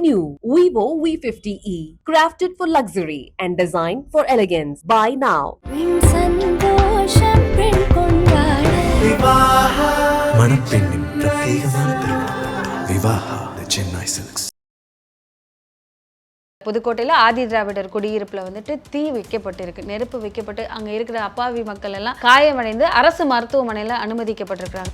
all new Vivo V50e, crafted for luxury and designed for elegance. Buy now. புதுக்கோட்டையில் ஆதி திராவிடர் குடியிருப்புல வந்துட்டு தீ வைக்கப்பட்டிருக்கு நெருப்பு வைக்கப்பட்டு அங்க இருக்கிற அப்பாவி மக்கள் எல்லாம் காயமடைந்து அரசு மருத்துவமனையில் அனுமதிக்கப்பட்டிருக்கிறாங்க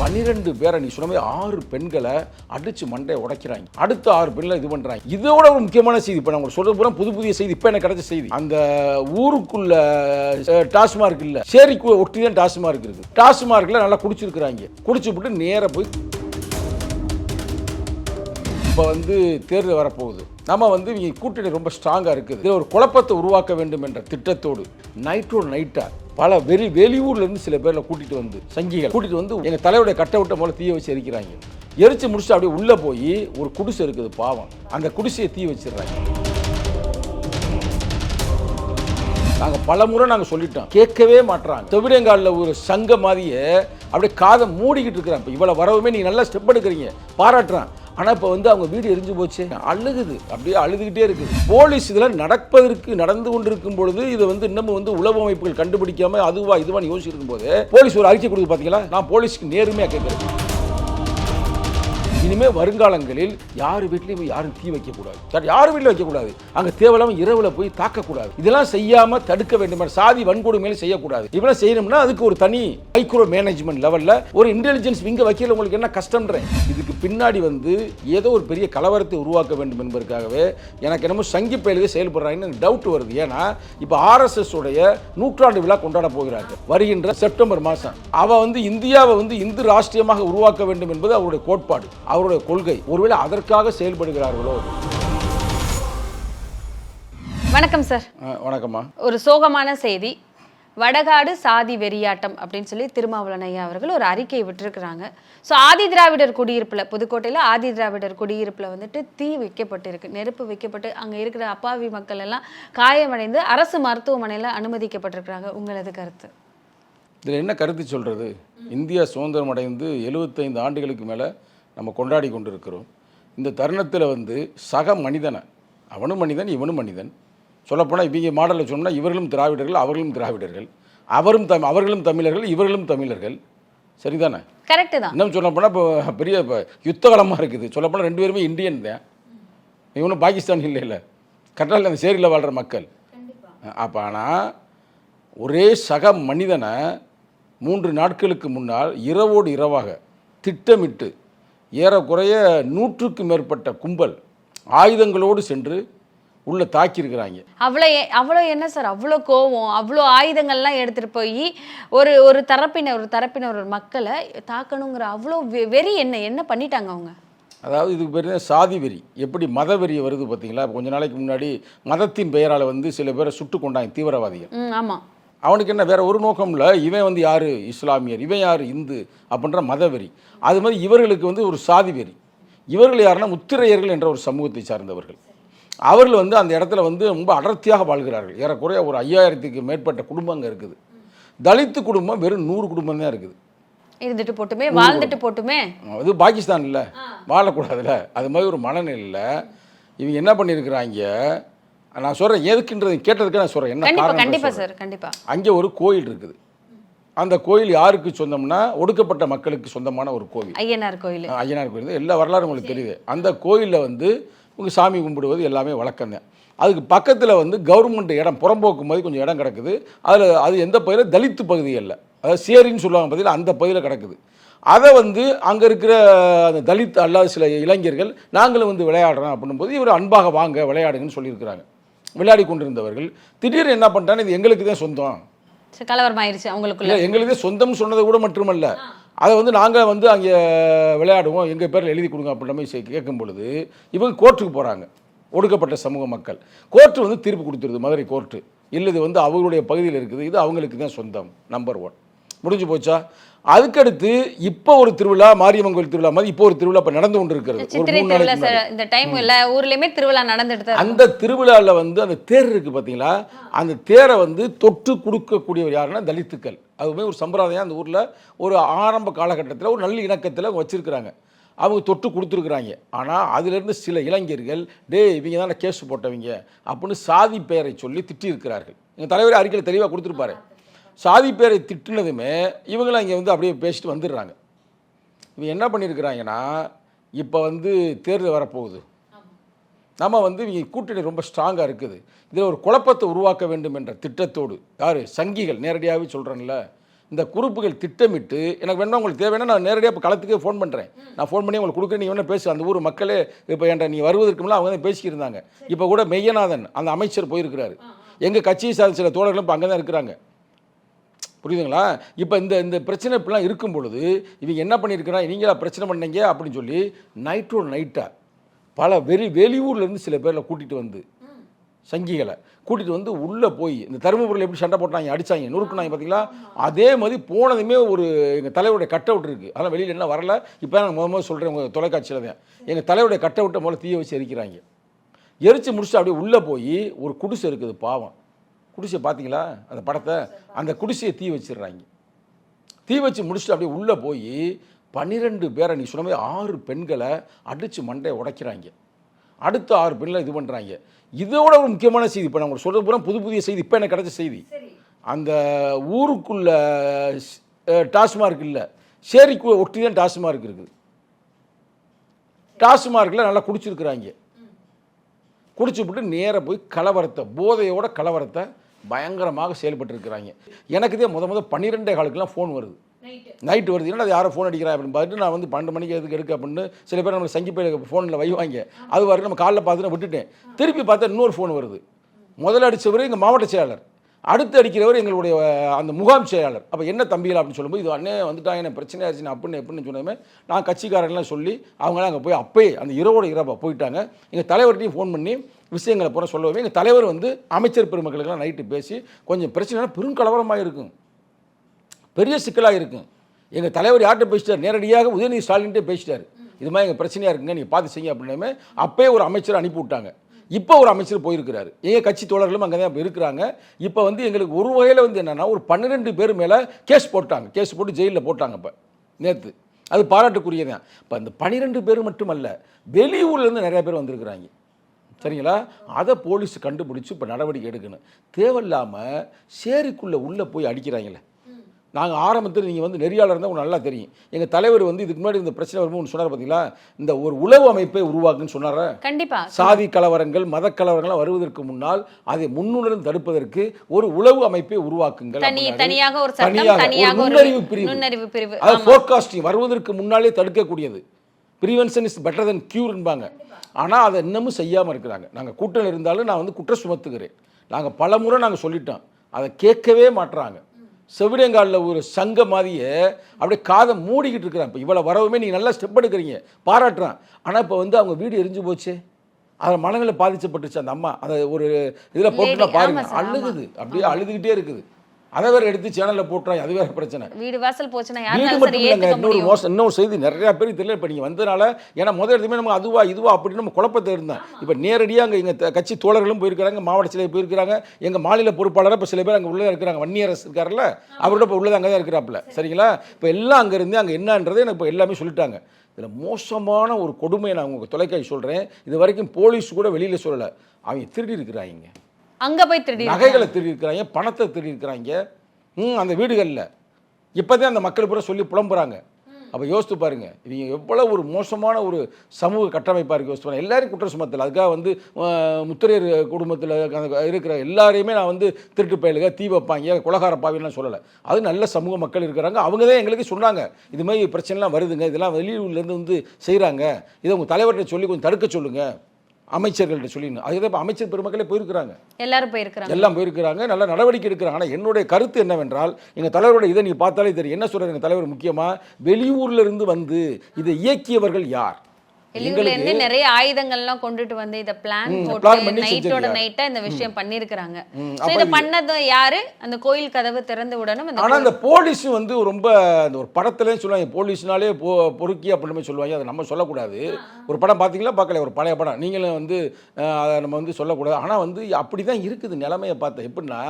பன்னிரெண்டு பேரை நீ சொன்ன மாதிரி ஆறு பெண்களை அடித்து மண்டையை உடைக்கிறாங்க. அடுத்த ஆறு பெண்களை இது பண்ணுறாங்க இதோட ஒரு முக்கியமான செய்தி இப்போ நான் சொல்றது பூரா புது புதிய செய்தி. இப்போ எனக்கு கிடைச்ச செய்தி. அந்த ஊருக்குள்ள டாஸ்மார்க் இல்லை. சேரிக்கு ஒட்டி தான் டாஸ்மார்க் இருக்குது டாஸ்மார்க்கில் நல்லா குடிச்சிருக்கிறாங்க. குடிச்சு விட்டு நேராக போய் இப்போ வந்து தேர்தல் வரப்போகுது. நம்ம வந்து இங்கே கூட்டணி ரொம்ப ஸ்ட்ராங்காக இருக்குது. இதில் ஒரு குழப்பத்தை உருவாக்க வேண்டும் என்ற திட்டத்தோடு நைட்டோடு நைட்டாக பல வெளி வெளியூர்ல இருந்து சில பேர்ல கூட்டிட்டு வந்து சங்கிகள். கூட்டிட்டு வந்து எங்க தலைவருடைய கட்டை விட்ட போல தீய வச்சு எரிக்கிறாங்க. எரிச்சு முடிச்சுட்டு அப்படியே உள்ள போய் ஒரு குடிசை இருக்குது பாவம். அந்த குடிசையை தீ வச்சிடுறாங்க. நாங்க பல முறை நாங்க சொல்லிட்டோம். கேட்கவே மாட்றாங்க. செவிடங்காலில் ஒரு சங்க மாதிரியே அப்படியே காதை மூடிக்கிட்டு இருக்கிறான். இப்போ இவ்வளவு வரவுமே நீங்க நல்லா ஸ்டெப் எடுக்கிறீங்க. பாராட்டுறான். ஆனால் இப்போ வந்து அவங்க வீடு எரிஞ்சு போச்சு. அழுகுது. அப்படியே அழுதுகிட்டே இருக்குது போலீஸ் இதில் நடப்பதற்கு நடந்து கொண்டிருக்கும் பொழுது இதை வந்து இன்னமும் வந்து உளவு அமைப்புகள் கண்டுபிடிக்காம அதுவா இதுவான்னு யோசிச்சிருக்கும் போது போலீஸ் ஒரு அறிக்கை கொடுத்து பார்த்தீங்களா நான் போலீஸ்க்கு நேருமையாக கேட்குறேன் இனிமே வருங்காலங்களில் யார் வீட்லையும் யாரும் தீ வைக்கக்கூடாது. சார் யார் வீட்டில் வைக்கக்கூடாது. அங்கே தேவையில்லாமல் இரவுல போய் தாக்கக்கூடாது. இதெல்லாம் செய்யாமல் தடுக்க வேண்டும் சாதி வன்கொடுமையில செய்யக்கூடாது. இப்பெல்லாம் செய்யணும்னா அதுக்கு ஒரு தனி மைக்ரோ மேனேஜ்மெண்ட் லெவலில் ஒரு இன்டெலிஜென்ஸ் விங்க வைக்கல உங்களுக்கு என்ன கஷ்டம்ன்றேன். இதுக்கு பின்னாடி வந்து ஏதோ ஒரு பெரிய கலவரத்தை உருவாக்க வேண்டும் என்பதற்காகவே எனக்கு என்னமோ சங்கி பயலுக்கு செயல்படுறாங்கன்னு டவுட் வருது. ஏன்னா இப்போ ஆர்எஸ்எஸ் உடைய நூற்றாண்டு விழா கொண்டாட போகிறார்கள். வருகின்ற செப்டம்பர் மாதம். அவ வந்து இந்தியாவை வந்து இந்து ராஷ்டிரியமாக உருவாக்க வேண்டும் என்பது அவருடைய கோட்பாடு அவருடைய கொள்கை. ஒருவேளை அதற்காக செயல்படுகிறார்களோ? வணக்கம் சார். வணக்கம்மா. ஒரு சோகமான செய்தி. வடகாடு சாதி வெறியாட்டம் அப்படின்னு சொல்லி திருமாவளவன் ஐயா அவர்கள் ஒரு அறிக்கை விட்டுருக்குறாங்க. ஸோ ஆதி திராவிடர் குடியிருப்பில் புதுக்கோட்டையில் ஆதி திராவிடர் குடியிருப்பில் வந்துட்டு தீ வைக்கப்பட்டிருக்கு நெருப்பு வைக்கப்பட்டு அங்கே இருக்கிற அப்பாவி மக்கள் எல்லாம் காயமடைந்து அரசு மருத்துவமனையில் அனுமதிக்கப்பட்டிருக்கிறாங்க. உங்களது கருத்து? இதில் என்ன கருத்து சொல்கிறது இந்தியா சுதந்திரம் அடைந்து எழுபத்தைந்து ஆண்டுகளுக்கு மேலே நம்ம கொண்டாடி கொண்டிருக்கிறோம். இந்த தருணத்தில் வந்து சக மனிதனை அவனும் மனிதன் இவனும் மனிதன் சொல்லப்போனால் இவங்க மாடலில் சொன்னால் இவர்களும் திராவிடர்கள் அவர்களும் திராவிடர்கள். அவரும் தம் அவர்களும் தமிழர்கள் இவர்களும் தமிழர்கள். சரிதானே? கரெக்டு தான். இன்னும் சொல்லப்போனால் இப்போ பெரிய இப்போ யுத்தகலமாக இருக்குது. சொல்லப்போனால் ரெண்டு பேருமே இந்தியன் தான். இவனும் பாகிஸ்தான் இல்லை இல்லை கரெக்டாக அந்த சேரியில் வாழ்கிற மக்கள். அப்போ ஆனால் ஒரே சக மனிதனை மூன்று நாட்களுக்கு முன்னால் இரவோடு இரவாக திட்டமிட்டு ஏறக்குறைய நூற்றுக்கு மேற்பட்ட கும்பல் ஆயுதங்களோடு சென்று உள்ள தாக்கியிருக்கிறாங்க. அவ்வளோ அவ்வளோ என்ன சார்? அவ்வளோ கோவம் அவ்வளோ ஆயுதங்கள்லாம் எடுத்துகிட்டு போய் ஒரு ஒரு தரப்பினர் ஒரு தரப்பினர் ஒரு மக்களை தாக்கணுங்கிற அவ்வளோ வெறி என்ன என்ன பண்ணிட்டாங்க அவங்க? அதாவது இதுக்கு பேர் சாதி வெறி. எப்படி மத வெறி வருது பார்த்தீங்களா? கொஞ்ச நாளைக்கு முன்னாடி மதத்தின் பெயரால் வந்து சில பேரை சுட்டு கொண்டாங்க தீவிரவாதிகள். ஆமாம் அவனுக்கு என்ன வேற ஒரு நோக்கம் இல்லை? இவன் வந்து யாரு? இஸ்லாமியர். இவன் யாரு? இந்து அப்படின்ற மதவெறி அது மாதிரி இவர்களுக்கு வந்து ஒரு சாதி வெறி. இவர்கள் யாருன்னா முத்திரையர்கள் என்ற ஒரு சமூகத்தை சார்ந்தவர்கள். அவர்கள் வந்து அந்த இடத்துல வந்து ரொம்ப அடர்த்தியாக வாழ்கிறார்கள். ஏறக்குறைய ஒரு ஐயாயிரத்துக்கு மேற்பட்ட குடும்பம் அங்கே இருக்குது. தலித்து குடும்பம் வெறும் நூறு குடும்பம் தான் இருக்குது. இருந்துட்டு போட்டுமே வாழ்ந்துட்டு போட்டுமே? அது பாகிஸ்தான் இல்லை. வாழக்கூடாதுல்ல. அது மாதிரி ஒரு மனநிலையில் இவங்க என்ன பண்ணியிருக்கிறாங்க? நான் சொல்கிறேன் எதுக்குன்றது கேட்டதுக்கு நான் சொல்கிறேன் என்ன கண்டிப்பா காரணம் கண்டிப்பா சார் கண்டிப்பா. அங்கே ஒரு கோயில் இருக்குது. அந்த கோயில் யாருக்கு சொந்தம்னா ஒடுக்கப்பட்ட மக்களுக்கு சொந்தமான ஒரு கோவில். ஐயனார் கோயில். ஐயனார் கோயில் எல்லா வரலாறும் உங்களுக்கு தெரியுது. அந்த கோயிலில் வந்து உங்கள் சாமி கும்பிடுவது எல்லாமே வழக்கம்தான் அதுக்கு பக்கத்தில் வந்து கவர்மெண்ட் இடம் புறம்போக்கு மாதிரி கொஞ்சம் இடம் கிடக்குது. அதில் அது எந்த பகுதியில்? தலித்து பகுதி அல்ல. அதாவது சேரின்னு சொல்லுவாங்க பகுதியில் அந்த பகுதியில் கிடக்குது. அதை வந்து அங்கே இருக்கிற அந்த தலித் அல்லாத சில இளைஞர்கள் நாங்களும் வந்து விளையாடுறோம் அப்படின்னும் போது இவர் அன்பாக வாங்க விளையாடுங்கன்னு சொல்லியிருக்கிறாங்க. விளையாடி கொண்டிருந்தவர்கள். திடீர்னு என்ன பண்ணிட்டாங்க இது எங்களுக்கு தான் சொந்தம். கலவரம் ஆயிருச்சு அவங்களுக்குள்ள. இல்லை எங்களுதே சொந்தம் சொன்னது கூட மட்டுமல்ல. அதை வந்து நாங்கள் வந்து அங்கே விளையாடுவோம். எங்கள் பேரில் எழுதி கொடுங்க அப்படின்ற மாதிரி கேட்கும் பொழுது இவங்க கோர்ட்டுக்கு போகிறாங்க ஒடுக்கப்பட்ட சமூக மக்கள். கோர்ட்டு வந்து தீர்ப்பு கொடுத்துருது மதுரை கோர்ட்டு. இல்லை இது வந்து அவங்களுடைய பகுதியில் இருக்குது. இது அவங்களுக்கு தான் சொந்தம் நம்பர் ஒன் முடிஞ்சு போச்சா? அதுக்கடுத்து இப்போ ஒரு திருவிழா மாரியம்மன் கோயில் திருவிழா மாதிரி இப்போ ஒரு திருவிழா இப்போ நடந்து கொண்டு இருக்கிறது. ஒரு மூணு நாளைக்கு. இந்த டைம் எல்லா ஊர்லயுமே திருவிழா இருக்கும். அந்த திருவிழாவில் வந்து அந்த தேர் இருக்கு பார்த்தீங்களா அந்த தேரை வந்து தொட்டு கொடுக்கக்கூடியவர் யாருன்னா தலித்துக்கள். அதுவுமே ஒரு சம்பிரதாயம். அந்த ஊரில் ஒரு ஆரம்ப காலகட்டத்தில் ஒரு நல்ல இணக்கத்தில் வச்சிருக்கிறாங்க. அவங்க தொட்டு கொடுத்துருக்குறாங்க. ஆனால் அதிலிருந்து சில இளைஞர்கள் டேய் இவங்க தானே கேஸ் போட்டவங்க அப்படின்னு சாதி பெயரை சொல்லி திட்டியிருக்கிறார்கள். எங்கள் தலைவர் அறிக்கையில் தெளிவாக கொடுத்துருப்பாரு. சாதி பேரை திட்டினதுமே இவங்களும் இங்கே வந்து அப்படியே பேசிட்டு வந்துடுறாங்க. இவங்க என்ன பண்ணியிருக்கிறாங்கன்னா இப்போ வந்து தேர்தல் வரப்போகுது. நம்ம வந்து இவங்க கூட்டணி ரொம்ப ஸ்ட்ராங்காக இருக்குது. இதில் ஒரு குழப்பத்தை உருவாக்க வேண்டும் என்ற திட்டத்தோடு யார்? சங்கிகள் நேரடியாகவே சொல்கிறேன்ல இந்த குறுப்புகள் திட்டமிட்டு எனக்கு வேணா உங்களுக்கு தேவைன்னா நான் நேரடியாக இப்போ களத்துக்கே ஃபோன் பண்ணுறேன் நான் ஃபோன் பண்ணி உங்களுக்கு கொடுக்குறேன் நீ வேணா பேசு. அந்த ஊர் மக்களே இப்போ என்ற நீ வருவதற்கு முன்னாடி அவங்க தான் இப்போ கூட மெய்யநாதன் அந்த அமைச்சர் போயிருக்கிறாரு. எங்கள் கட்சியை சார்ந்த சில தோழர்களும் இப்போ அங்கே தான் இருக்கிறாங்க. புரியுதுங்களா? இப்போ இந்த இந்த பிரச்சனை இப்படிலாம் இருக்கும் பொழுது இவங்க என்ன பண்ணியிருக்கிறா நீங்களா பிரச்சனை பண்ணீங்க அப்படின்னு சொல்லி நைட்டோட நைட்டாக பல வெறி வெளியூர்லேருந்து சில பேரில் கூட்டிகிட்டு வந்து சங்கிகளை கூட்டிகிட்டு வந்து உள்ளே போய் இந்த தருமபுரியில் எப்படி சண்டை போட்டாங்க அடிச்சாங்க நொறுக்குனாங்க பார்த்தீங்களா? அதே மாதிரி போனதுமே ஒரு எங்கள் தலைவருடைய கட் அவுட் இருக்குது அதெல்லாம் வெளியில் என்ன வரல? இப்போ நான் முத முதல்ல சொல்கிறேன் உங்கள் தொலைக்காட்சியில் தான். எங்கள் தலைவருடைய கட் அவுட்டை முதல்ல தீய வச்சு எரிக்கிறாங்க. எரித்து முடிச்சுட்டு அப்படியே உள்ளே போய் ஒரு குடிசை இருக்குது பாவம். குடிசை பார்த்தீங்களா அந்த படத்தை அந்த குடிசையை தீ வச்சிடுறாங்க. தீ வச்சு முடிச்சுட்டு அப்படியே உள்ளே போய் பன்னிரெண்டு பேரை நீ சொன்ன மாதிரி ஆறு பெண்களை அடித்து மண்டையை உடைக்கிறாங்க. அடுத்த ஆறு பெண்களை இது பண்ணுறாங்க இதோட ஒரு முக்கியமான செய்தி இப்போ நான் உங்களுக்கு சொல்கிறது பூரா புது புதிய செய்தி இப்போ எனக்கு கிடைச்ச செய்தி. அந்த ஊருக்குள்ள டாஸ்மார்க் இல்லை. சேரிக்குள்ள ஒட்டி தான் டாஸ்மார்க் இருக்குது. டாஸ்மார்க்கில் நல்லா குடிச்சிருக்கிறாங்க. குடிச்சுப்புட்டு நேராக போய் கலவரத்தை போதையோட கலவரத்தை பயங்கரமாக செயல்பட்டு எனக்கு இதே முத முத பன்னிரெண்டே காலுக்கெல்லாம் ஃபோன் வருது. நைட்டு வருது. என்னடா அது யாரோ ஃபோன் அடிக்கிறா அப்படின்னு பார்த்துட்டு நான் வந்து பன்னெண்டு மணிக்கு எதுக்கு எடுக்க அப்படின்னு சில பேர் நமக்கு சங்கி பேர் ஃபோனில் வைவாங்க. அது வரைக்கும் நம்ம காலைல பார்த்து நான் விட்டுட்டேன். திருப்பி பார்த்தா இன்னொரு ஃபோன் வருது. முதல்ல அடித்தவர் எங்கள் மாவட்ட செயலாளர். அடுத்து அடிக்கிறவர் எங்களுடைய அந்த முகாம் செயலாளர். அப்போ என்ன தம்பிகள் அப்படின்னு சொல்லும்போது இது அண்ணே வந்துட்டாங்க என்ன பிரச்சனை ஆச்சுன்னு அப்படின்னு எப்படின்னு சொன்னதுமே நான் கட்சிக்காரங்களாம் சொல்லி அவங்களாம் அங்கே போய் அப்பயே அந்த இரவோட இரவா போயிட்டாங்க. எங்கள் தலைவர்கிட்டையும் ஃபோன் பண்ணி விஷயங்களை பூரா சொல்லவே எங்கள் தலைவர் வந்து அமைச்சர் பெருமக்களுக்கெல்லாம் நைட்டு பேசி கொஞ்சம் பிரச்சனைனா பெருங்கலவரமாக இருக்கும். பெரிய சிக்கலாக இருக்கும். எங்கள் தலைவர் யார்கிட்ட பேசிட்டார்? நேரடியாக உதயநிதி ஸ்டாலின்ட்டே பேசிட்டார். இது மாதிரி எங்கள் பிரச்சனையாக இருக்குங்க நீங்கள் பார்த்து செய்ய அப்படின்னமே அப்போயே ஒரு அமைச்சர் அனுப்பி விட்டாங்க. இப்போ ஒரு அமைச்சர் போயிருக்கிறாரு. எங்கள் கட்சி தோழர்களும் அங்கே தான் இருக்கிறாங்க. இப்போ வந்து எங்களுக்கு ஒரு வகையில் வந்து என்னென்னா ஒரு பன்னிரெண்டு பேர் மேலே கேஸ் போட்டாங்க. கேஸ் போட்டு ஜெயிலில் போட்டாங்க இப்போ நேற்று அது பாராட்டுக்குரியதான் இப்போ அந்த பன்னிரெண்டு பேர் மட்டுமல்ல வெளியூர்லேருந்து நிறையா பேர் வந்திருக்கிறாங்க. சரிங்களா? அதை போலீஸ் கண்டுபிடிச்சி இப்போ நடவடிக்கை எடுக்கணும். தேவையில்லாமல் சேரிக்குள்ளே உள்ளே போய் அடிக்கிறாங்களே. நாங்கள் ஆரம்பத்தில் நீங்கள் வந்து நெறியாளர் இருந்தால் உங்களுக்கு நல்லா தெரியும். எங்கள் தலைவர் வந்து இதுக்கு முன்னாடி இந்த பிரச்சனை வரும்போது சொன்னார் பார்த்தீங்களா இந்த ஒரு உளவு அமைப்பை உருவாக்குன்னு சொன்னார? கண்டிப்பா. சாதி கலவரங்கள் மத கலவரங்கள்லாம் வருவதற்கு முன்னால் அதை முன்னுடன் தடுப்பதற்கு ஒரு உளவு அமைப்பை உருவாக்குங்கள். தனியாக ஒரு தனியாக நுண்ணறிவு பிரிவு. நுண்ணறிவு பிரிவு. அது ஆமா. ஃபோர்காஸ்டிங் வருவதற்கு முன்னாலே தடுக்கக்கூடியது. ப்ரிவென்ஷன் இஸ் பெட்டர் தென் க்யூர்ன்பாங்க ஆனால் அதை இன்னமும் செய்யாமல் இருக்கிறாங்க. நாங்கள் கூட்டணியில் இருந்தாலும் நான் வந்து குற்றம் சுமத்துகிறேன். நாங்கள் பல முறை நாங்கள் சொல்லிட்டோம். அதை கேட்கவே மாட்றாங்க. செவிடங்காலில் ஒரு சங்க மாதிரியே அப்படியே காதை மூடிக்கிட்டு இருக்கிறான் இப்போ இவ்வளோ வரவுமே நீங்கள் நல்லா ஸ்டெப் எடுக்கிறீங்க. பாராட்டுறான். ஆனால் இப்போ வந்து அவங்க வீடு எரிஞ்சு போச்சே. அதில் மனநிலை பாதிக்கப்பட்டுச்சு அந்த அம்மா. அந்த ஒரு இதில் போட்டு Lady, பாருங்க. அழுகுது. அப்படியே அழுதுகிட்டே இருக்குது. அதை வேற எடுத்து சேனலில் போட்டுறாங்க அது வேற பிரச்சனை. வீடு வாசல் போச்சுன்னா வீடு மட்டும் இல்லைங்க இன்னொரு மோசம் இன்னொரு செய்தி நிறைய பேருக்கு தெரியல. இப்போ நீங்கள் வந்தனால ஏன்னா முதல் இடத்துமே நம்ம அதுவா இதுவா அப்படின்னு நம்ம குழப்பத்தை இருந்தேன். இப்போ நேரடியாக அங்கே எங்கள் கட்சி தோழர்களும் போயிருக்கிறாங்க மாவட்ட சிலை போயிருக்கிறாங்க. எங்கள் மாநில பொறுப்பாளராக இப்போ சில பேர் அங்கே உள்ளே இருக்கிறாங்க. வன்னியரசு இருக்கார்ல அவரோட இப்போ உள்ளது அங்கே தான் இருக்கிறாப்புல சரிங்களா? இப்போ எல்லாம் அங்கே இருந்து அங்கே என்னன்றதை எனக்கு இப்போ எல்லாமே சொல்லிட்டாங்க. இதில் மோசமான ஒரு கொடுமையை நான் உங்களுக்கு தொலைக்காட்சி சொல்கிறேன் இது வரைக்கும் போலீஸ் கூட வெளியில் சொல்லலை. அவங்க திருடி இருக்கிறாங்க அங்க போய் திருடி நகைகளை திருடி இருக்கிறாங்க பணத்தை திருடி இருக்கிறாங்க. ம் அந்த வீடுகளில். இப்போதான் அந்த மக்கள் பூரா சொல்லி புலம்புறாங்க. அப்போ யோசித்து பாருங்க இவங்க எவ்வளோ ஒரு மோசமான ஒரு சமூக கட்டமைப்பாக இருக்குது யோசிச்சு பாருங்க. எல்லாரையும் குற்றம் சுமத்தல. அதுக்காக வந்து முத்திரையர் குடும்பத்தில் இருக்கிற எல்லாரையுமே நான் வந்து திருட்டு பயலுக தீ வைப்பாங்க குலகார பாவிலாம் சொல்லலை. அது நல்ல சமூக மக்கள் இருக்கிறாங்க. அவங்க தான் எங்களுக்கு சொன்னாங்க இது மாதிரி பிரச்சனைலாம் வருதுங்க இதெல்லாம் வெளியூர்லேருந்து வந்து செய்கிறாங்க இதை உங்கள் தலைவர்கிட்ட சொல்லி கொஞ்சம் தடுக்க சொல்லுங்கள் அமைச்சர்கள்ட்ட சொல்லிடணும். இப்போ அமைச்சர் பெருமக்களே போயிருக்கிறாங்க. எல்லாரும் போயிருக்கிறாங்க. எல்லாம் போயிருக்கிறாங்க. நல்ல நடவடிக்கை எடுக்கிறாங்க. ஆனால் என்னுடைய கருத்து என்னவென்றால் எங்கள் தலைவரோட இதை நீ பார்த்தாலே தெரியும். என்ன சொல்றாரு எங்கள் தலைவர் முக்கியமாக வெளியூர்ல இருந்து வந்து இதை இயக்கியவர்கள் யார்? வெளியூர்ல இருந்து நிறைய ஆயுதங்கள்லாம் கொண்டுட்டு வந்து இத பிளான் போட்டு நைட்டோட. நைட்டா இந்த விஷயம் பண்ணிருக்காங்க இத பண்ணது யாரு? அந்த கோயில் கதவு திறந்து விடணும் அந்த ஆனால் அந்த போலீஸும் வந்து ரொம்ப அந்த ஒரு படத்துலேயும் சொல்லுவாங்க போலீஸ்னாலே பொறுக்கி அப்படின்னு சொல்லுவாங்க. அதை நம்ம சொல்லக்கூடாது. ஒரு படம் பார்த்தீங்களா பார்க்கல ஒரு பழைய படம். நீங்களும் வந்து அதை நம்ம வந்து சொல்லக்கூடாது. ஆனால் வந்து அப்படி தான் இருக்குது நிலைமையை பார்த்தேன் எப்படின்னா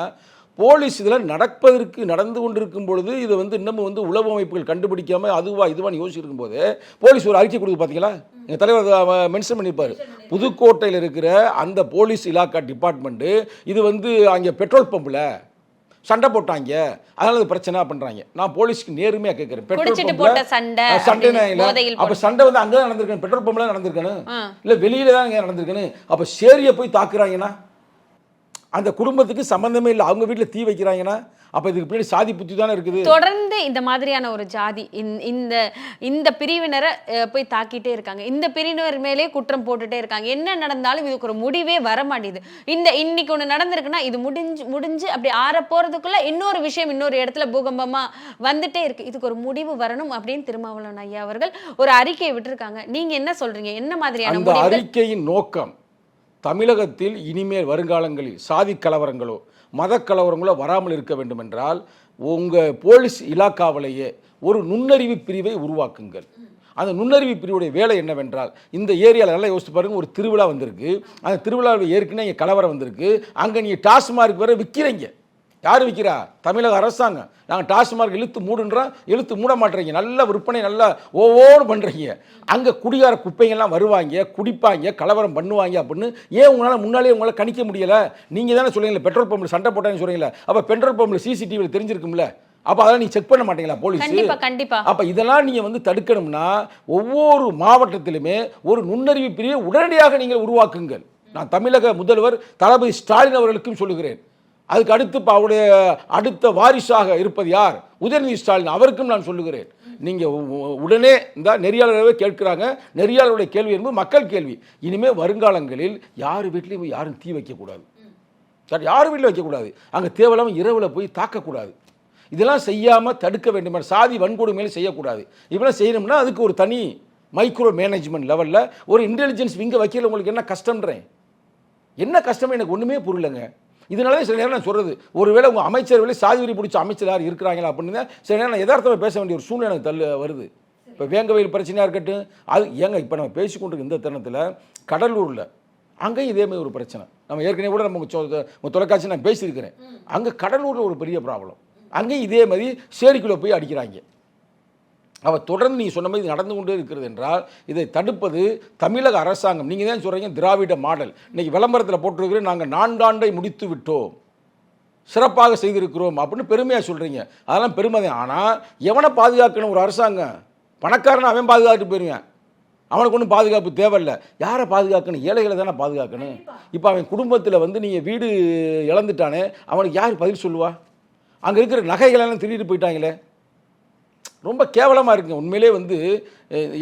போலீஸ் இதில் நடப்பதற்கு நடந்து கொண்டிருக்கும் பொழுது இதை வந்து இன்னமும் வந்து உளவு அமைப்புகள் கண்டுபிடிக்காம அதுவா இதுவான்னு யோசிச்சிருக்கும் போது போலீஸ் ஒரு அறிக்கை கொடுத்து பார்த்தீங்களா எங்கள் தலைவர் மென்ஷன் பண்ணியிருப்பார். புதுக்கோட்டையில் இருக்கிற அந்த போலீஸ் இலாக்கா டிபார்ட்மெண்ட்டு இது வந்து அங்கே பெட்ரோல் பம்பில் சண்டை போட்டாங்க. அதனால அது பிரச்சனை பண்றாங்க. நான் போலீஸ்க்கு நேர்மையா கேட்கிறேன் பெட்ரோல் போட்ட சண்டை சண்டை அப்படின்னு இல்ல. போதையில் அப்ப சண்டை வந்து அங்கதான் நடந்திருக்கணும். பெட்ரோல் பம்ப்ல நடந்திருக்கணும். இல்ல வெளியில தான் இங்க நடந்திருக்கணும். அப்ப சேரியை போய் தாக்குறாங்கன்னா அந்த குடும்பத்துக்கு சம்பந்தமே இல்லை. அவங்க வீட்டுல தீ வைக்கிறாங்கன்னா அப்ப இதுக்கு பின்னாடி சாதி புத்தி தானே இருக்குது? தொடர்ந்து இந்த மாதிரியான ஒரு ஜாதி இந்த- இந்த பிரிவினரை போய் தாக்கிட்டே இருக்காங்க. இந்த பிரிவினர் மேலே குற்றம் போட்டுட்டே இருக்காங்க. என்ன நடந்தாலும் இதுக்கு ஒரு முடிவே வர மாட்டேங்குது இந்த இன்னைக்கு ஒண்ணு நடந்திருக்குன்னா இது முடிஞ்சு முடிஞ்சு அப்படி ஆற போறதுக்குள்ள இன்னொரு விஷயம் இன்னொரு இடத்துல பூகம்பமா வந்துட்டே இருக்கு. இதுக்கு ஒரு முடிவு வரணும் அப்படின்னு திருமாவளவன் ஐயா அவர்கள் ஒரு அறிக்கையை விட்டிருக்காங்க. நீங்க என்ன சொல்றீங்க? என்ன மாதிரியான அந்த அறிக்கையின் நோக்கம் தமிழகத்தில் இனிமேல் வருங்காலங்களில் சாதி கலவரங்களோ மத கலவரங்களோ வராமல் இருக்க வேண்டும் என்றால் உங்கள் போலீஸ் இலாக்காவிலேயே ஒரு நுண்ணறிவு பிரிவை உருவாக்குங்கள். அந்த நுண்ணறிவு பிரிவுடைய வேலை என்னவென்றால் இந்த ஏரியாவில் நல்லா யோசிச்சு பாருங்க ஒரு திருவிழா வந்திருக்கு. அந்த திருவிழாவில் ஏற்கனவே இங்கே கலவரம் வந்திருக்கு. அங்கே நீங்கள் டாஸ்மார்க் வர விற்கிறீங்க யார் விற்கிறா? தமிழக அரசாங்கம் நாங்கள் டாஸ்மார்க் இழுத்து மூடுன்றோம் இழுத்து மூட மாட்டேறீங்க. நல்ல விற்பனை நல்லா ஒவ்வொரு பண்ணுறீங்க அங்கே குடிகார குப்பைங்கெல்லாம் வருவாங்க குடிப்பாங்க கலவரம் பண்ணுவாங்க அப்படின்னு. ஏன் உங்களால் முன்னாலே உங்களால் கணிக்க முடியலை? நீங்கள் தானே சொல்றீங்களே பெட்ரோல் பம்பில் சண்டை போட்டாங்கன்னு சொல்கிறீங்களே அப்போ பெட்ரோல் பம்பில் சிசிடிவியில் தெரிஞ்சிருக்கும்ல. அப்போ அதெல்லாம் நீ செக் பண்ண மாட்டீங்களா போலீஸ்? கண்டிப்பா கண்டிப்பா. அப்ப இதெல்லாம் நீங்க வந்து தடுக்கணும்னா ஒவ்வொரு மாவட்டத்திலுமே ஒரு நுண்ணறிவு பிரிவை உடனடியாக நீங்கள் உருவாக்குங்கள். நான் தமிழக முதல்வர் தளபதி ஸ்டாலின் அவர்களுக்கும் சொல்லுகிறேன். அதுக்கு அடுத்து இப்போ அவருடைய அடுத்த வாரிசாக இருப்பது யார்? உதயநிதி ஸ்டாலின். அவருக்கும் நான் சொல்லுகிறேன். நீங்கள் உடனே இந்த நெறியாளரவே கேட்குறாங்க. நெறியாளருடைய கேள்வி என்பது மக்கள் கேள்வி. இனிமேல் வருங்காலங்களில் யார் வீட்லையும் போய் யாரும் தீ வைக்கக்கூடாது. சார் யார் வீட்டில் வைக்கக்கூடாது. அங்கே தேவையில்லாமல் இரவில் போய் தாக்கக்கூடாது. இதெல்லாம் செய்யாமல் தடுக்க வேண்டும்? சாதி வன்கொடுமையில செய்யக்கூடாது. இப்படிலாம் செய்யணும்னா அதுக்கு ஒரு தனி மைக்ரோ மேனேஜ்மெண்ட் லெவலில் ஒரு இன்டெலிஜென்ஸ் இங்கே வைக்கல உங்களுக்கு என்ன கஷ்டம்ன்றேன். என்ன கஷ்டம் எனக்கு ஒன்றுமே புரியலங்க. இதனாலே சில நேரம் நான் சொல்கிறது ஒருவேளை உங்கள் அமைச்சர்களை சாதி வரி பிடிச்ச அமைச்சர் யார் இருக்கிறாங்களா அப்படின்னு சில நேரம் நான் யதார்த்தமாக பேச வேண்டிய ஒரு சூழ்நிலை எனக்கு தள்ளு வருது. இப்போ வேங்கவயல் பிரச்சனையாக இருக்கட்டும் அது ஏங்க இப்போ நம்ம பேசிக்கொண்டிருக்க இந்த தருணத்தில் கடலூரில் அங்கேயும் இதே மாதிரி ஒரு பிரச்சனை. நம்ம ஏற்கனவே கூட நம்ம தொலைக்காட்சி நான் பேசியிருக்கிறேன். அங்கே கடலூரில் ஒரு பெரிய ப்ராப்ளம் அங்கேயும் இதே மாதிரி சேரிக்குள்ளே போய் அடிக்கிறாங்க. அவ தொடர்ந்து நீ சொன்ன மாதிரி இது நடந்து கொண்டே இருக்கிறது என்றால் இதை தடுப்பது தமிழக அரசாங்கம். நீங்கள் தான் சொல்கிறீங்க திராவிட மாடல். இன்னைக்கு விளம்பரத்தில் போட்டிருக்கிறேன் நாங்கள் நான்காண்டை முடித்து விட்டோம். சிறப்பாக செய்திருக்கிறோம் அப்படின்னு பெருமையாக சொல்கிறீங்க அதெல்லாம் பெருமை தான். ஆனால் எவனை பாதுகாக்கணும் ஒரு அரசாங்கம்? பணக்காரனை அவன் பாதுகாத்து போயிருவேன். அவனுக்கு ஒன்றும் பாதுகாப்பு தேவையில்ல. யாரை பாதுகாக்கணும்? ஏழைகளை தானே பாதுகாக்கணும். இப்போ அவன் குடும்பத்தில் வந்து நீங்கள் வீடு இழந்துட்டானே அவனுக்கு யார் பதில் சொல்லுவா? அங்கே இருக்கிற நகைகளெல்லாம் திருடிட்டு போயிட்டாங்களே. ரொம்ப கேவலமாக இருக்குங்க. உண்மையிலே வந்து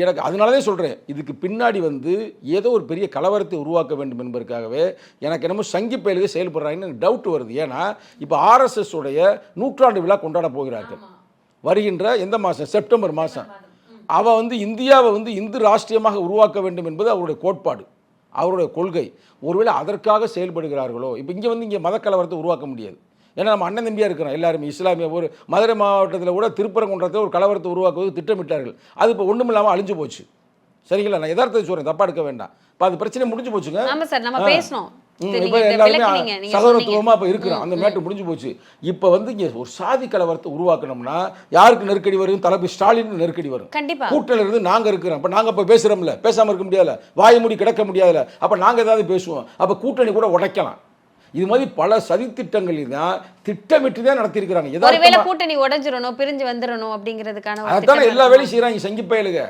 எனக்கு அதனால தான் சொல்கிறேன் இதுக்கு பின்னாடி வந்து ஏதோ ஒரு பெரிய கலவரத்தை உருவாக்க வேண்டும் என்பதற்காகவே எனக்கு என்னமோ சங்கி பயலுக்கு செயல்படுறாங்கன்னு எனக்கு டவுட் வருது. ஏன்னா இப்போ ஆர்எஸ்எஸ் உடைய நூற்றாண்டு விழா கொண்டாட போகிறார்கள். வருகின்ற எந்த மாதம் செப்டம்பர் மாதம். அவ வந்து இந்தியாவை வந்து இந்து ராஷ்டிரியமாக உருவாக்க வேண்டும் என்பது அவருடைய கோட்பாடு அவருடைய கொள்கை. ஒருவேளை அதற்காக செயல்படுகிறார்களோ? இப்போ இங்கே வந்து இங்கே மத கலவரத்தை உருவாக்க முடியாது. ஏன்னா நம்ம அண்ணன் தம்பியாக இருக்கிறோம் எல்லாருமே இஸ்லாமிய ஒரு மதுரை மாவட்டத்தில் கூட திருப்பரங்குன்றத்தில் ஒரு கலவரத்தை உருவாக்குவது திட்டமிட்டார்கள். அது இப்போ ஒன்றும் இல்லாமல் அழிஞ்சு போச்சு. சரிங்களா? நான் யதார்த்தத்தை சொல்கிறேன் தப்பா எடுக்க வேண்டாம். இப்போ அது பிரச்சனை முடிஞ்சு போச்சுங்க. சார் நம்ம. பேசணும் இப்ப எல்லாருமே விளக்குனீங்க, நீங்க சகோதரத்துவமா இப்ப. இருக்கிறோம். அந்த மேட்டு முடிஞ்சு போச்சு. இப்ப வந்து இங்க ஒரு சாதி கலவரத்தை உருவாக்கணும்னா யாருக்கு நெருக்கடி வரும்? தளபதி ஸ்டாலின் நெருக்கடி வரும். கண்டிப்பா. கூட்டணியில இருந்து நாங்க இருக்கிறோம். அப்ப நாங்க இப்ப பேசுறோம்ல. பேசாம இருக்க முடியாதுல. வாய மூடி கிடக்க முடியாதுல. அப்ப நாங்க ஏதாவது பேசுவோம். அப்ப கூட்டணி கூட உடைக்கலாம். இது மாதிரி பல சதித்திட்டங்களில் தான் திட்டமிட்டு தான் நடத்தியிருக்கிறாங்க ஒருவேளை கூட்டணி உடைஞ்சிரணும் பிரிஞ்சு வந்துடணும் அப்படிங்கிறதுக்கான அதான எல்லா? வேலையும் செய்கிறாங்க சங்கி பயலுக.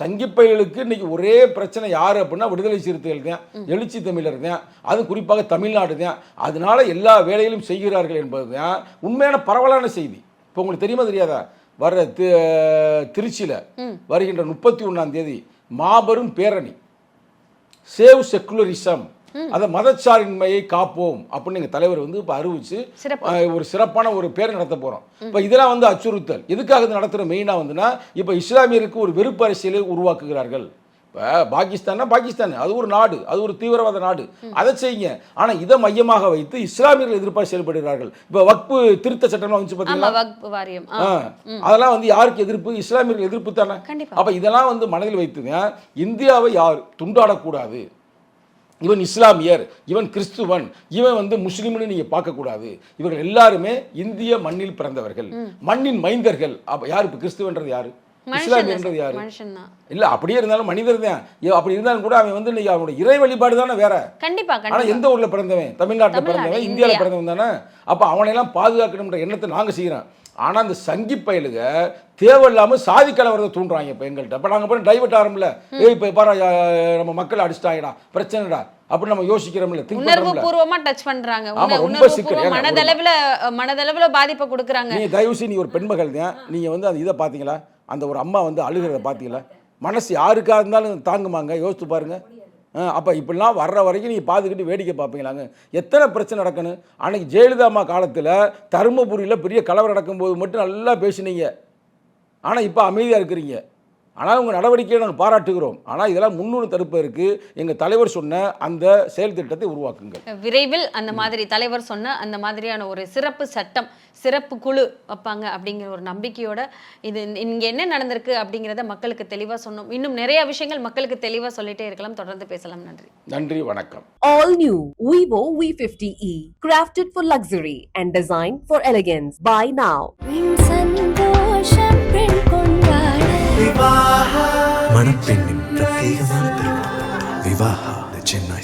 சங்கி பயலுக்கு இன்னைக்கு ஒரே பிரச்சனை யாரு அப்படின்னா விடுதலை சிறுத்தைகள் தான் எழுச்சி தமிழர் தான் அது குறிப்பாக தமிழ்நாடு தான் அதனால எல்லா வேலைகளும் செய்கிறார்கள் என்பது தான் உண்மையான பரவலான செய்தி. இப்போ உங்களுக்கு தெரியுமா தெரியாதா? வர்ற திருச்சியில வருகின்ற முப்பத்தி ஒண்ணாம் தேதி மாபெரும் பேரணி. Save secularism. அந்த மதச்சாரின்மையை காப்போம் அப்படின்னு எங்க தலைவர் வந்து இப்போ அறிவிச்சு ஒரு சிறப்பான ஒரு பேர் நடத்த போறோம். இப்போ இதெல்லாம் வந்து அச்சுறுத்தல். எதுக்காக இது நடத்துற மெயினா வந்துன்னா இப்போ இஸ்லாமியருக்கு ஒரு வெறுப்பு அரசியலை உருவாக்குகிறார்கள். இப்போ பாகிஸ்தான்னா பாகிஸ்தான் அது ஒரு நாடு அது ஒரு தீவிரவாத நாடு. அதை செய்யுங்க. ஆனா இதை மையமாக வைத்து இஸ்லாமியர்கள் எதிர்ப்பாக செயல்படுகிறார்கள். இப்போ வக்பு திருத்த சட்டம்லாம் ஆ. ஆ. அதெல்லாம் வந்து யாருக்கு எதிர்ப்பு? இஸ்லாமியர்கள் எதிர்ப்பு தானே. அப்ப இதெல்லாம் வந்து மனதில் வைத்துங்க இந்தியாவை யார் துண்டாடக்கூடாது? இவன் இஸ்லாமியர் இவன் கிறிஸ்துவன் இவன் வந்து முஸ்லீம்னு நீங்க பார்க்கக்கூடாது. இவர்கள் எல்லாருமே இந்திய மண்ணில் பிறந்தவர்கள். மண்ணின் மைந்தர்கள். அப்ப யாரு? இப்ப கிறிஸ்துவன்றது யாரு? இஸ்லாமியன்றது யாரு? இல்ல அப்படியே இருந்தாலும் மனிதர் தான். அப்படி இருந்தாலும் கூட அவன் வந்து அவனோட இறை வழிபாடு தானே வேற. கண்டிப்பா ஆனா எந்த ஊர்ல பிறந்தவன்? தமிழ்நாட்டுல தமிழ்நாடு, பிறந்தவன் இந்தியால இந்தியா. பிறந்தவன் தானே? அப்ப அவனையெல்லாம் பாதுகாக்கணும்ன்ற எண்ணத்தை நாங்க செய்யறோம் ஆனா அந்த சங்கி பயலுக தேவையில்லாம சாதி கலவரத்தை தூண்டுறாங்க இப்ப எங்கள்கிட்ட அப்ப நாங்க போய் டைவர்ட் ஆகிறோம்ல ஏய் இப்ப பாரு நம்ம மக்கள் அடிச்சிட்டாங்கடா. பிரச்சனைடா அப்படி நம்ம யோசிக்கிறோம்ல உணர்வு பூர்வமா டச் பண்றாங்க. ரொம்ப சிக்கல். மனதளவுல மனதளவுல பாதிப்பை கொடுக்குறாங்க. நீ தயவு செய்து நீ ஒரு பெண்மகள் தான் நீங்க வந்து அந்த இதை பாத்தீங்களா? அந்த ஒரு அம்மா வந்து அழுகிறத பாத்தீங்களா? மனசு யாருக்கா இருந்தாலும் தாங்குமாங்க? யோசித்து பாருங்க. அப்போ இப்படிலாம் வர்ற வரைக்கும் நீங்கள் பார்த்துக்கிட்டு வேடிக்கை பார்ப்பீங்களாங்க. எத்தனை பிரச்சனை நடக்கணும் அன்னைக்கு ஜெயலலிதாமா காலத்தில் தருமபுரியில் பெரிய கலவரம் நடக்கும்போது மட்டும் நல்லா பேசினீங்க. ஆனால் இப்போ அமைதியாக இருக்கிறீங்க. ஆனால் உங்கள் நடவடிக்கையை நாங்கள் பாராட்டுகிறோம். ஆனால் இதெல்லாம் முன்னூறு தடுப்பதற்கு எங்கள் தலைவர் சொன்ன அந்த செயல் திட்டத்தை உருவாக்குங்க விரைவில் அந்த மாதிரி தலைவர் சொன்ன அந்த மாதிரியான ஒரு சிறப்பு சட்டம் சிறப்பு குழு வைப்பாங்க அப்படிங்கிற ஒரு நம்பிக்கையோட இது இங்க என்ன நடந்திருக்கு அப்படிங்கிறத மக்களுக்கு தெளிவா சொன்னோம். இன்னும் நிறைய விஷயங்கள் மக்களுக்கு தெளிவா சொல்லிட்டே இருக்கலாம். தொடர்ந்து பேசலாம். நன்றி. நன்றி வணக்கம். All new Vivo V50e, crafted for luxury and designed for elegance. Buy now. பெண் சந்தோஷம் பெண் கொண்டாட மணப்பெண்ணின் பிரத்யேகமான திருமணம் விவாஹா தி சென்னை